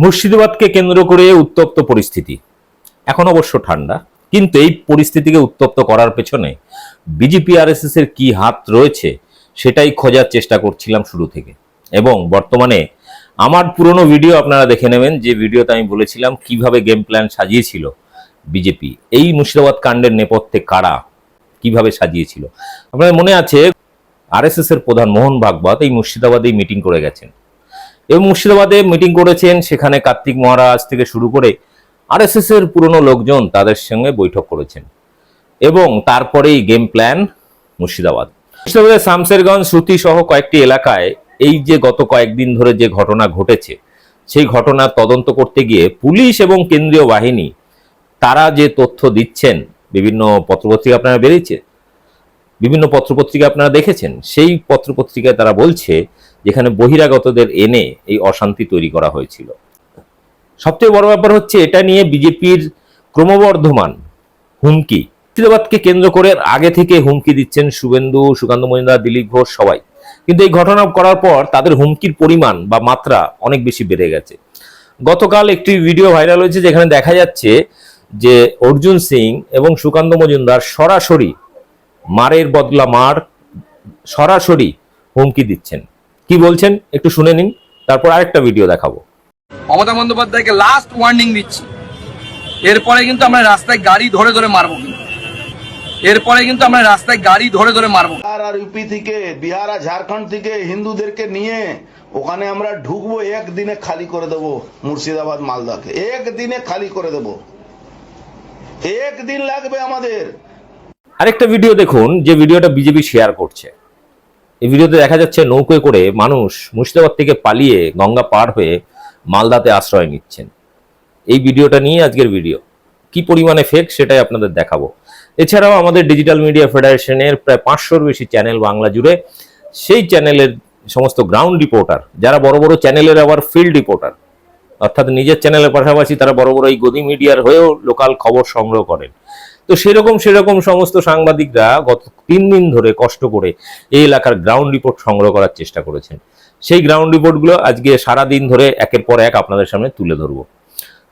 মুর্শিদাবাদকে কেন্দ্র করে উত্তপ্ত পরিস্থিতি। এখন অবশ্য ঠান্ডা, কিন্তু এই পরিস্থিতিকে উত্তপ্ত করার পেছনে বিজেপি আর এর কি হাত রয়েছে সেটাই খোঁজার চেষ্টা করছিলাম শুরু থেকে। এবং বর্তমানে আমার পুরনো ভিডিও আপনারা দেখে নেবেন, যে ভিডিওতে আমি বলেছিলাম কীভাবে গেম প্ল্যান সাজিয়েছিল বিজেপি। এই মুর্শিদাবাদ কাণ্ডের নেপথ্যে কারা কীভাবে সাজিয়েছিল? আপনাদের মনে আছে, আরএসএস এর প্রধান মোহন ভাগবত এই মুর্শিদাবাদেই মিটিং করে গেছেন। এবং মুর্শিদাবাদে মিটিং করেছেন, সেখানে কার্তিক মহারাজ থেকে শুরু করে আরএসএস এর পুরনো লোকজন তাদের সঙ্গে বৈঠক করেছেন। এবং তারপরেই গেম প্ল্যান মুর্শিদাবাদ। মুর্শিদাবাদের শামসেরগঞ্জ শ্রুতি সহ কয়েকটি এলাকায় এই যে গত কয়েকদিন ধরে যে ঘটনা ঘটেছে, সেই ঘটনা তদন্ত করতে গিয়ে পুলিশ এবং কেন্দ্রীয় বাহিনী তারা যে তথ্য দিচ্ছেন, বিভিন্ন পত্রপত্রিকা আপনারা বেরিয়েছে বিভিন্ন পত্রপত্রিকা আপনারা দেখেছেন, সেই পত্রপত্রিকায় তারা বলছে যেখানে বহিরাগতদের এনে এই অশান্তি তৈরি করা হয়েছিল। সবচেয়ে বড় ব্যাপার হচ্ছে এটা নিয়ে বিজেপির ক্রমবর্ধমান হুমকি। মুর্শিদাবাদকে কেন্দ্র করে আগে থেকে হুমকি দিচ্ছেন শুভেন্দু, সুকান্ত মজুমদার, দিলীপ ঘোষ সবাই। কিন্তু এই ঘটনা করার পর তাদের হুমকির পরিমাণ বা মাত্রা অনেক বেশি বেড়ে গেছে। গতকাল একটি ভিডিও ভাইরাল হয়েছে যেখানে দেখা যাচ্ছে যে অর্জুন সিং এবং সুকান্ত মজুমদার সরাসরি মারের বদলা মার সরাসরি হুমকি দিচ্ছেন। কি বলছেন? একটু শুনে নিন তারপর আরেকটা ভিডিও দেখাবো। মমতা বন্দ্যোপাধ্যায়কে লাস্ট ওয়ার্নিং দিচ্ছি। এরপরে কিন্তু আমরা রাস্তায় গাড়ি ধরে ধরে মারবো কিন্তু। এরপরে কিন্তু আমরা রাস্তায় গাড়ি ধরে ধরে মারবো। বিহার আর ইউপি থেকে বিহার আর ঝাড়খণ্ড থেকে হিন্দুদেরকে নিয়ে ওখানে আমরা ঢুকবো একদিনে খালি করে দেবো মুর্শিদাবাদ মালদাকে। একদিনে খালি করে দেবো। একদিন লাগবে আমাদের। আরেকটা ভিডিও দেখুন, যে ভিডিওটা বিজেপি শেয়ার করছে। এই ভিডিওতে দেখা যাচ্ছে নৌকোয় করে মানুষ মুর্শিদাবাদ থেকে পালিয়ে গঙ্গা পার হয়ে মালদাতে আশ্রয় নিচ্ছেন। এই ভিডিওটা নিয়ে আজকের ভিডিও কি পরিমাণে ফেক সেটাই আপনাদের দেখাবো। এছাড়াও আমাদের ডিজিটাল মিডিয়া ফেডারেশনের প্রায় পাঁচশোর বেশি চ্যানেল বাংলা জুড়ে সেই চ্যানেলের সমস্ত গ্রাউন্ড রিপোর্টার যারা বড় বড় চ্যানেলের আবার ফিল্ড রিপোর্টার অর্থাৎ নিজের চ্যানেলের পাশাপাশি তারা বড় বড় এই গদি মিডিয়ার হয়েও লোকাল খবর সংগ্রহ করেন। তো সেরকম সেরকম সমস্ত সাংবাদিকরা গত তিন দিন ধরে কষ্ট করে এই এলাকার গ্রাউন্ড রিপোর্ট সংগ্রহ করার চেষ্টা করেছেন। সেই গ্রাউন্ড রিপোর্টগুলো আজকে সারা দিন ধরে একের পর এক আপনাদের সামনে তুলে ধরবো।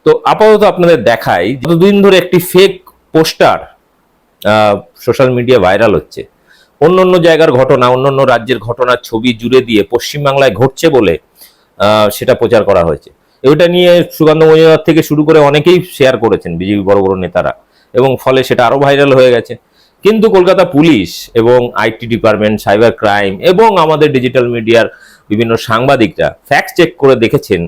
তো আপাতত আপনাদের দেখাই, যতদিন ধরে একটি fake poster social media viral হচ্ছে অন্য অন্য জায়গার ঘটনা অন্য অন্য রাজ্যের ঘটনার ছবি জুড়ে দিয়ে পশ্চিমবাংলায় ঘটছে বলে সেটা প্রচার করা হয়েছে। এটা নিয়ে সুগন্ধ মজুমদার থেকে শুরু করে অনেকেই শেয়ার করেছেন, বিজেপি বড় বড় নেতারা। এবং ফলে সেটা আরও ভাইরাল হয়ে গেছে। কিন্তু কলকাতা পুলিশ এবং আইটি ডিপার্টমেন্ট সাইবার ক্রাইম এবং আমাদের ডিজিটাল মিডিয়ার বিভিন্ন সাংবাদিকরা ফ্যাক্ট চেক করে দেখেছেন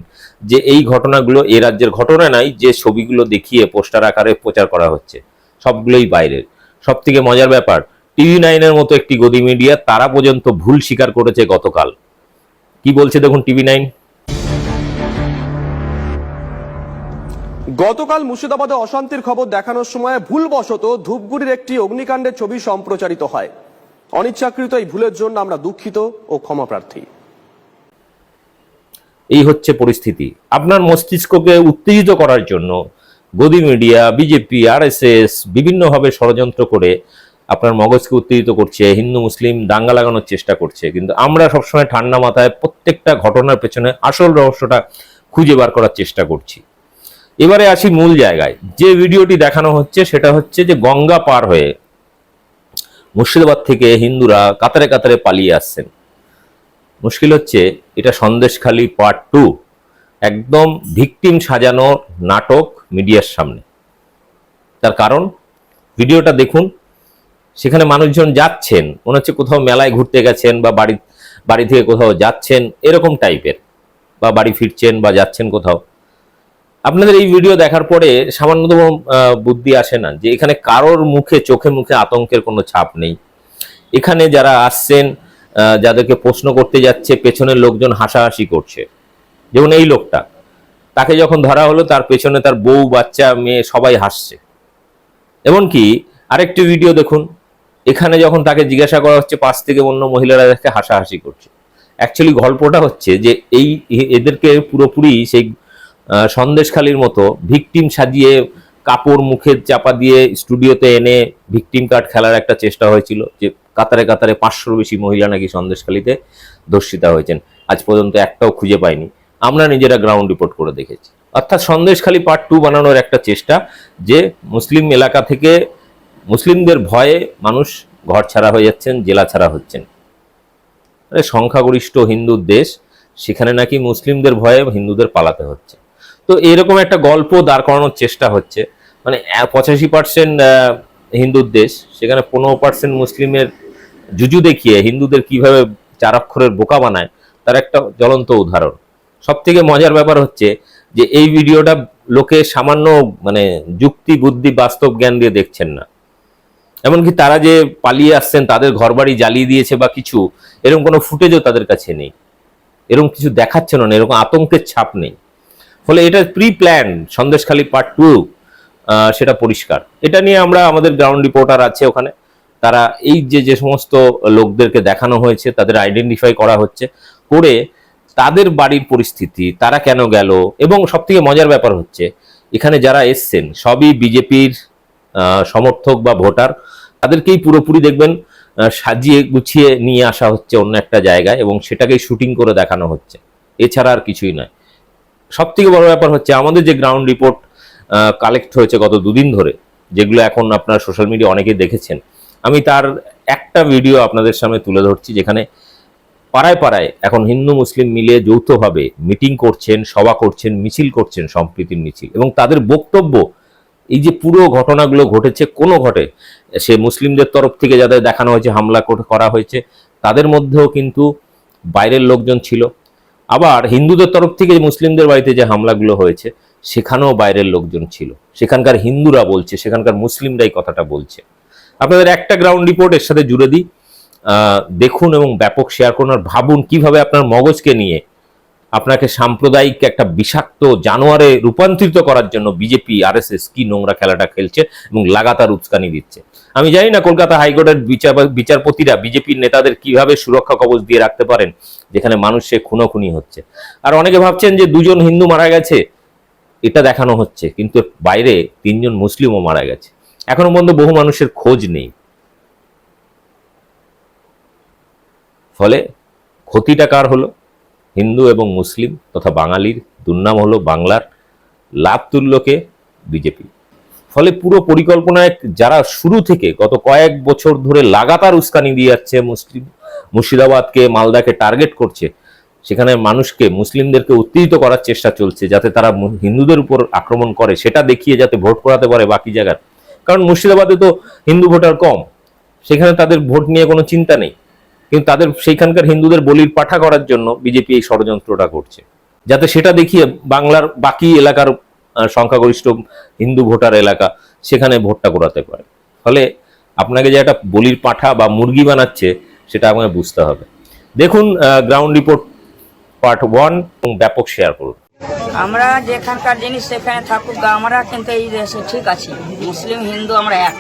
যে এই ঘটনাগুলো এ রাজ্যের ঘটনা নাই যে ছবিগুলো দেখিয়ে পোস্টার আকারে প্রচার করা হচ্ছে। সবগুলোই বাইরের সব থেকে মজার ব্যাপার টিভি নাইনের মতো একটি গদি মিডিয়া তারা পর্যন্ত ভুল স্বীকার করেছে গতকাল। কি বলছে দেখুন টিভি নাইন গতকাল মুর্শিদাবাদে অশান্তির খবর দেখানোর সময় ভুলবশত ধূপগুড়ির একটি অগ্নিকাণ্ডের ছবি সম্প্রচারিত হয়। অনিচ্ছাকৃত এই ভুলের জন্য আমরা দুঃখিত ও ক্ষমা প্রার্থী। এই হচ্ছে পরিস্থিতি। আপনার মস্তিষ্ককে উত্তেজিত করার জন্য গদি মিডিয়া, বিজেপি, আরএসএস বিভিন্নভাবে ষড়যন্ত্র করে আপনার মগজকে উত্তেজিত করছে, হিন্দু, মুসলিম দাঙ্গা লাগানোর চেষ্টা করছে। কিন্তু আমরা সবসময় ঠান্ডা মাথায় প্রত্যেকটা ঘটনার পেছনে আসল রহস্যটা খুঁজে বার করার চেষ্টা করছি। এবারে আসি মূল জায়গায়। যে ভিডিওটি দেখানো হচ্ছে সেটা হচ্ছে যে গঙ্গা পার হয়ে মুর্শিদাবাদ থেকে হিন্দুরা কাতারে কাতারে পালিয়ে আসছেন। মুশকিল হচ্ছে এটা সন্দেশখালী পার্ট টু একদম ভিকটিম সাজানো নাটক মিডিয়ার সামনে। তার কারণ, ভিডিওটা দেখুন, সেখানে মানুষজন যাচ্ছেন, মনে হচ্ছে কোথাও মেলায় ঘুরতে গেছেন বা বাড়ি বাড়ি থেকে কোথাও যাচ্ছেন, এরকম টাইপের বা বাড়ি ফিরছেন বা যাচ্ছেন কোথাও। আপনাদের এই ভিডিও দেখার পরে সামান্যতম বুদ্ধি আসে না যে এখানে কারোর মুখে, চোখে মুখে আতঙ্কের কোনো ছাপ নেই। এখানে যারা আসছেন যাদেরকে প্রশ্ন করতে যাচ্ছে, পেছনের লোকজন হাসাহাসি করছে। যেমন এই লোকটা, তাকে যখন ধরা হলো, তার পেছনে তার বউ, বাচ্চা, মেয়ে সবাই হাসছে। এমনকি আরেকটি ভিডিও দেখুন, এখানে যখন তাকে জিজ্ঞাসা করা হচ্ছে, পাশ থেকে অন্য মহিলারা দেখে হাসাহাসি করছে। অ্যাকচুয়ালি গল্পটা হচ্ছে যে এই এদেরকে পুরোপুরি সেই সন্দেশখালির মতো ভিকটিম সাজিয়ে কাপড় মুখে চাপা দিয়ে স্টুডিওতে এনে ভিকটিম কার্ড খেলার একটা চেষ্টা হয়েছিল যে কাতারে কাতারে পাঁচশোর বেশি মহিলা নাকি সন্দেশখালিতে ধর্ষিতা হয়েছেন। আজ পর্যন্ত একটাও খুঁজে পাইনি। আমরা নিজেরা গ্রাউন্ড রিপোর্ট করে দেখেছি। অর্থাৎ সন্দেশখালী পার্ট টু বানানোর একটা চেষ্টা যে মুসলিম এলাকা থেকে মুসলিমদের ভয়ে মানুষ ঘর ছাড়া হয়ে যাচ্ছেন, জেলা ছাড়া হচ্ছেন। সংখ্যাগরিষ্ঠ হিন্দুর দেশ, সেখানে নাকি মুসলিমদের ভয়ে হিন্দুদের পালাতে হচ্ছে। তো এরকম একটা গল্প দাঁড় করানোর চেষ্টা হচ্ছে। মানে পঁচাশি পার্সেন্ট হিন্দুর দেশ, সেখানে পনেরো পার্সেন্ট মুসলিমের জুজু দেখিয়ে হিন্দুদের কীভাবে চার অক্ষরের বোকা বানায়, তার একটা জ্বলন্ত উদাহরণ। সব থেকে মজার ব্যাপার হচ্ছে যে, এই ভিডিওটা লোকে সামান্য মানে যুক্তি, বুদ্ধি, বাস্তব জ্ঞান দিয়ে দেখছেন না। এমনকি তারা যে পালিয়ে আসছেন, তাদের ঘরবাড়ি জ্বালিয়ে দিয়েছে বা কিছু, এরকম কোনো ফুটেজও তাদের কাছে নেই। এরকম কিছু দেখাচ্ছে না, এরকম আতঙ্কের ছাপ নেই। ফলে এটা pre plan Sandeshkhali part two সেটা পরিষ্কার। এটা নিয়ে আমরা আমাদের গ্রাউন্ড রিপোর্টার আছে ওখানে। তারা এই যে যে সমস্ত লোকদেরকে দেখানো হয়েছে, তাদের আইডেন্টিফাই করা হচ্ছে করে তাদের বাড়ির পরিস্থিতি, তারা কেন গেল এবং সব থেকে মজার ব্যাপার হচ্ছে, এখানে যারা এসছেন, সবই বিজেপির সমর্থক বা ভোটার, তাদেরকেই পুরোপুরি দেখবেন সাজিয়ে গুছিয়ে নিয়ে আসা হচ্ছে অন্য একটা জায়গায় এবং সেটাকেই শুটিং করে দেখানো হচ্ছে। এছাড়া আর কিছুই নয়। সব থেকে বড় ব্যাপার হচ্ছে আমাদের যে গ্রাউন্ড রিপোর্ট কালেক্ট হয়েছে গত দুদিন ধরে, যেগুলো এখন আপনার সোশ্যাল মিডিয়া অনেকেই দেখেছেন, আমি তার একটা ভিডিও আপনাদের সামনে তুলে ধরছি যেখানে পাড়ায় পাড়ায় এখন হিন্দু, মুসলিম মিলিয়ে যৌথভাবে মিটিং করছেন, সভা করছেন, মিছিল করছেন সম্প্রীতির মিছিল এবং তাদের বক্তব্য, এই যে পুরো ঘটনাগুলো ঘটেছে, কোনো ঘটে, সে মুসলিমদের তরফ থেকে যাদের দেখানো হয়েছে, হামলা করা হয়েছে, তাদের মধ্যেও কিন্তু বাইরের লোকজন ছিল। আবার হিন্দুদের তরফ থেকে মুসলিমদের বাড়িতে যে হামলাগুলো হয়েছে, সেখানেও বাইরের লোকজন ছিল। সেখানকার হিন্দুরা বলছে, সেখানকার মুসলিমরাই কথাটা বলছে। আপনাদের একটা গ্রাউন্ড রিপোর্ট এর সাথে জুড়ে দিই। দেখুন এবং ব্যাপক শেয়ার করুন আর ভাবুন কীভাবে আপনার মগজকে নিয়ে আপনাকে সাম্প্রদায়িক একটা বিষাক্ত জানোয়ারে রূপান্তরিত করার জন্য বিজেপি আরএসএস কি নোংরা খেলাটা খেলছে এবং লাগাতার উস্কানি দিচ্ছে। আমি জানি না কলকাতা হাইকোর্টের বিচার বিচারপতিরা বিজেপির নেতাদের কীভাবে সুরক্ষা কবচ দিয়ে রাখতে পারেন, যেখানে মানুষে খুনোখুনি হচ্ছে। আর অনেকে ভাবছেন যে দুজন হিন্দু মারা গেছে, এটা দেখানো হচ্ছে, কিন্তু বাইরে তিনজন মুসলিমও মারা গেছে। এখনও পর্যন্ত বহু মানুষের খোঁজ নেই। ফলে ক্ষতিটা কার হলো? হিন্দু এবং মুসলিম তথা বাঙালির দুর্নাম হলো বাংলার লাভ তুল্যকে বিজেপি। ফলে পুরো পরিকল্পনায় যারা শুরু থেকে গত কয়েক বছর ধরে লাগাতার উস্কানি দিয়ে যাচ্ছে মুসলিম, মুর্শিদাবাদকে, মালদাকে টার্গেট করছে, সেখানে মানুষকে, মুসলিমদেরকে উত্তেজিত করার চেষ্টা চলছে যাতে তারা হিন্দুদের উপর আক্রমণ করে, সেটা দেখিয়ে যাতে ভোট করাতে পারে বাকি জায়গার। কারণ মুর্শিদাবাদে তো হিন্দু ভোটার কম, সেখানে তাদের ভোট নিয়ে কোনো চিন্তা নেই। কিন্তু তাদের, সেইখানকার হিন্দুদের বলির পাঠা করার জন্য বিজেপি এই ষড়যন্ত্রটা করছে। যাতে সেটা দেখিয়ে বাংলার বাকি এলাকার সংখ্যাগরিষ্ঠ হিন্দু ভোটার এলাকা, সেখানে ভোটটা করাতে পারে। ফলে আপনাকে যে একটা বলির পাঠা বা মুরগি বানাচ্ছে, সেটা আমাকে বুঝতে হবে। দেখুন গ্রাউন্ড রিপোর্ট পার্ট ওয়ান এবং ব্যাপক শেয়ার করুন। আমরা যেখানকার জিনিস, সেখানে থাকুক, আমরা কিন্তু এই দেশে ঠিক আছি। মুসলিম, হিন্দু, আমরা এক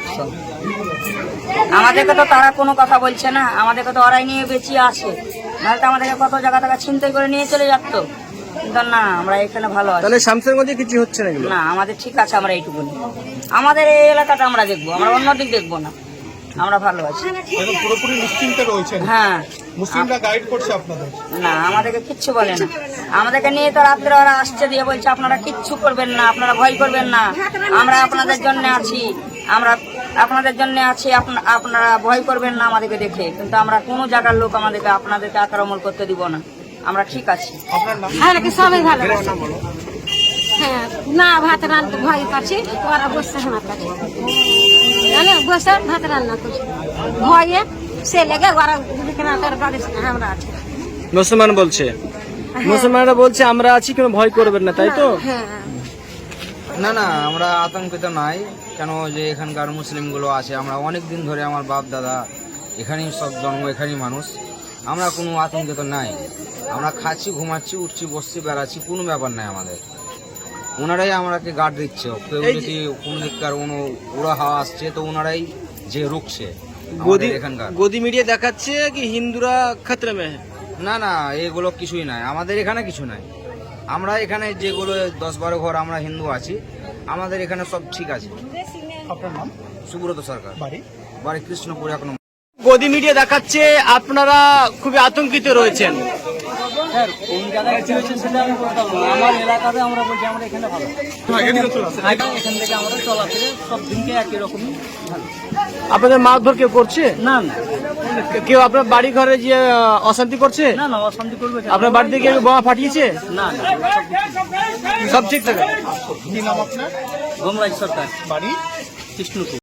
আমাদেরকে তো তারা কোনো কথা বলছে না। আমাদেরকে তো ওরাই নিয়ে বেঁচিয়ে আছে। নাহলে তো আমাদেরকে কত জায়গা থেকে ছিনতাই করে নিয়ে চলে কিন্তু না আমরা এখানে ভালো আছি। তাহলে শামসেরগঞ্জে কিছু হচ্ছে না এগুলো না আমাদের ঠিক আছে আমরা এইটুকুনি। আমাদের এই এলাকাটা আমরা দেখব আমরা অন্য দিক দেখব না। আমরা ভালো আছি। পুরোপুরি নিশ্চিন্তে রয়েছেন। হ্যাঁ। মুসলিমরা গাইড করছে আপনাদের। না আমাদেরকে কিচ্ছু বলে না। আমাদেরকে নিয়ে তো রাত্রে ওরা আসছে দিয়ে বলছে আপনারা কিচ্ছু করবেন না আপনারা ভয় করবেন না। আমরা আপনাদের জন্য আছি। আমরা আপনাদের জন্য আছি আপনা- আপনারা ভয় করবেন না আমাদেরকে দেখে। কিন্তু আমরা কোনো জায়গার লোক আমাদেরকে আপনাদেরকে আক্রমণ করতে দিব না। আমরা ঠিক আছি। আপনার নাম? আমাকে সবাই ভালোবাসে হ্যাঁ না ভাত রান্না ভয় ওরা বসে আমার কাছে জানো বসে ভাত রান্না করছে। ভয়ে সে লেগে ওরা আমরা আছি। মুসলমান বলছে। মুসলমানরা বলছে আমরা আছি কেন ভয় করবেন না তাই তো? হ্যাঁ। না না আমরা আতঙ্কিত নাই। কেন যে এখানকার মুসলিমগুলো আছে আমরা অনেক দিন ধরে আমার বাপ দাদা এখানেই সব জন্ম এখানেই মানুষ। আমরা কোনো আতঙ্কিত নাই। আমরা খাচ্ছি ঘুমাচ্ছি উঠছি বসছি বেড়াচ্ছি কোনো ব্যাপার নাই আমাদের। ওনারাই আমাকে গার্ড দিচ্ছে। কেউ যদি কোনো দিককার কোনো উড়া হাওয়া আসছে তো ওনারাই যে রুখছে গদি এখানকার। গদি মিডিয়া দেখাচ্ছে কি হিন্দুরা খাতরে মে হ্যাঁ। না না এগুলো কিছুই নাই। আমাদের এখানে কিছু নাই। আমরা এখানে যেগুলো দশ বারো ঘর আমরা হিন্দু আছি আমাদের এখানে সব ঠিক আছে। আপনার নাম? সুব্রত সরকার। বাড়ি? বাড়ি কৃষ্ণপুর এক নম্বর। গদি মিডিয়া দেখাচ্ছে আপনারা খুবই আতঙ্কিত রয়েছেন। স্যার কোন জায়গায় কি হয়েছে সেটা আমি বলতে পারব আমার এলাকাতে আমরা বলছি আমরা এখানে ভালো। এখান থেকে আমরা চলাফেরা সব দিনকে একই রকমই আপনাদের মারধর কেউ করছে? না না। কেউ আপনার বাড়ি ঘরে যে অশান্তি করছে? না না অশান্তি করবে আপনার বাড়ি থেকে কেউ বোমা ফাটিয়েছে? না না। সব ঠিক থাকে গোমরাজ সরকার। বাড়ি? কৃষ্ণপুর।